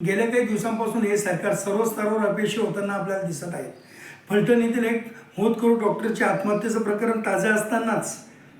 गेल्या काही दिवसांपासून हे सरकार सर्व स्तरावर अपयशी होताना आपल्याला दिसत आहे. फलटण येथील एक होतकरू डॉक्टरच्या आत्महत्येचं प्रकरण ताजं असतानाच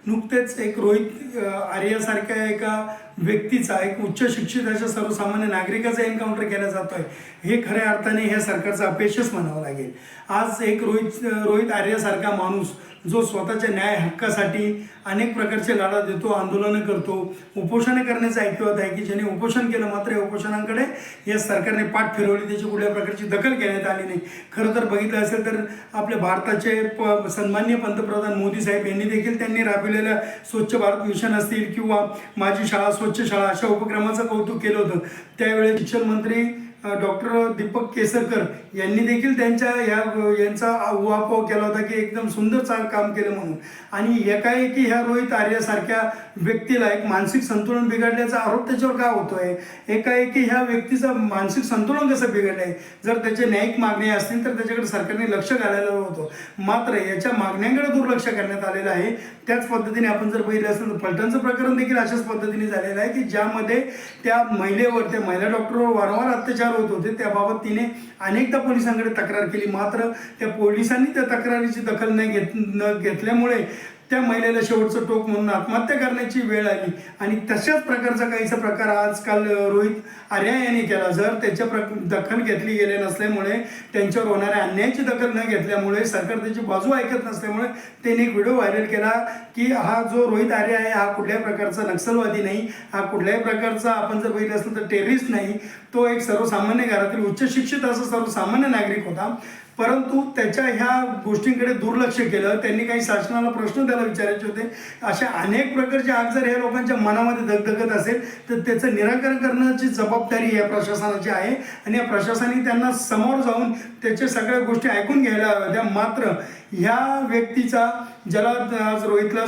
नुकतेच एक रोहित आर्यासारख्या एका व्यक्तीचा एक उच्च शिक्षिताच्या सर्वसामान्य नागरिकाचा एन्काउंटर केला जातोय. हे खऱ्या अर्थाने ह्या सरकारचं अपयशच म्हणावं लागेल. आज एक रोहित रोहित आर्यासारखा माणूस जो स्वतःच्या न्याय हक्कासाठी अनेक प्रकारचे लढा देतो आंदोलनं करतो उपोषणं करण्याचं ऐकिवत आहे की ज्याने उपोषण केलं मात्र या उपोषणांकडे या सरकारने पाठ फिरवली त्याची कुठल्या प्रकारची दखल घेण्यात आली नाही. खरं तर बघितलं असेल तर आपल्या भारताचे प सन्मान्य पंतप्रधान मोदी साहेब यांनी देखील त्यांनी राबविलेल्या स्वच्छ भारत मिशन असतील किंवा माझी शाळा स्वच्छ शाळा अशा उपक्रमाचं कौतुक केलं होतं. त्यावेळी शिक्षण मंत्री डॉक्टर दीपक केसरकर यांनी देखील त्यांच्या ह्या यांचा उहापोह केला होता की एकदम सुंदर चांग काम केलं म्हणून. आणि एकाएकी ह्या रोहित आर्यासारख्या व्यक्तीला एक मानसिक संतुलन बिघडल्याचा आरोप त्याच्यावर का होतोय? एकाएकी ह्या व्यक्तीचं मानसिक संतुलन कसं बिघडलंय? जर त्याचे न्यायिक मागण्या असतील तर त्याच्याकडे सरकारने लक्ष घालायला होतं मात्र याच्या मागण्यांकडे दुर्लक्ष करण्यात आलेलं आहे. त्याच पद्धतीने आपण जर बघितलं असेल तर फलटणचं प्रकरण देखील अशाच पद्धतीने झालेलं आहे की ज्यामध्ये त्या महिलेवर त्या महिला डॉक्टरवर वारंवार अत्याचार होत होते. त्याबाबत तिने अनेकदा पोलिसांकडे तक्रार केली. मात्र त्या पोलिसांनी त्या तक्रारीची दखल न घेत न घेतल्यामुळे त्या महिलेला शेवटचं टोक म्हणून आत्महत्या करण्याची वेळ आली. आणि तशाच प्रकारचा काहीसा प्रकार आजकाल रोहित आर्या यांनी केला. जर त्याच्या प्र दखल घेतली गेले नसल्यामुळे त्यांच्यावर होणाऱ्या अन्यायाची दखल न घेतल्यामुळे सरकार त्याची बाजू ऐकत नसल्यामुळे त्यांनी एक व्हिडिओ व्हायरल केला की हा जो रोहित आर्या आहे हा कुठल्याही प्रकारचा नक्षलवादी नाही. हा कुठल्याही प्रकारचा आपण जर बघितलं असेल तर टेरिस्ट नाही. तो एक सर्वसामान्य घरातील उच्च शिक्षित असा सर्वसामान्य नागरिक होता. परंतु त्याच्या ह्या गोष्टींकडे दुर्लक्ष केलं. त्यांनी काही शासनाला प्रश्न आपल्याला विचारायचे होते अशा अनेक प्रकारचे आज जर लोकांच्या मनामध्ये धगधगत असेल तर त्याचं निराकरण करण्याची जबाबदारी या प्रशासनाची आहे. आणि या प्रशासनाने त्यांना समोर जाऊन त्याच्या सगळ्या गोष्टी ऐकून घ्यायला हव्या. मात्र ह्या व्यक्तीचा ज्याला आज रोहितला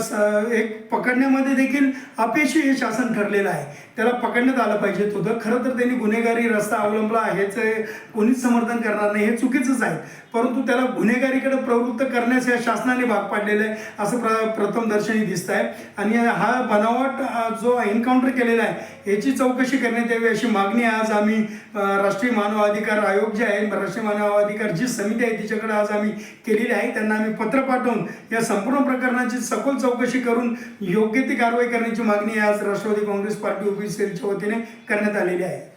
एक पकडण्यामध्ये देखील अपयशी हे शासन ठरलेलं आहे. त्याला पकडण्यात आलं पाहिजे होतं खरं तर त्यांनी गुन्हेगारी रस्ता अवलंबला हेच कोणीच समर्थन करणार नाही हे चुकीचंच आहे. परंतु त्याला गुन्हेगारीकडे प्रवृत्त करण्यास या शासनाने भाग पाडलेलं आहे असं प्र प्रथम दर्शनी दिसत आहे आणि हा बनावट जो एन्काउंटर केलेला आहे याची चौकशी करण्यात यावी अशी मागणी आज आम्ही राष्ट्रीय मानव अधिकार आयोग जे आहे राष्ट्रीय मानवाधिकार जी समिती आहे तिच्याकडे आज आम्ही केलेली आहे. त्यांना आम्ही पत्र पाठवून या संपूर्ण प्रकरणाची सखोल चौकशी करून योग्य ती कारवाई करण्याची मागणी आज राष्ट्रवादी काँग्रेस पार्टी ओबी सेलच्या वतीने करण्यात आलेली आहे.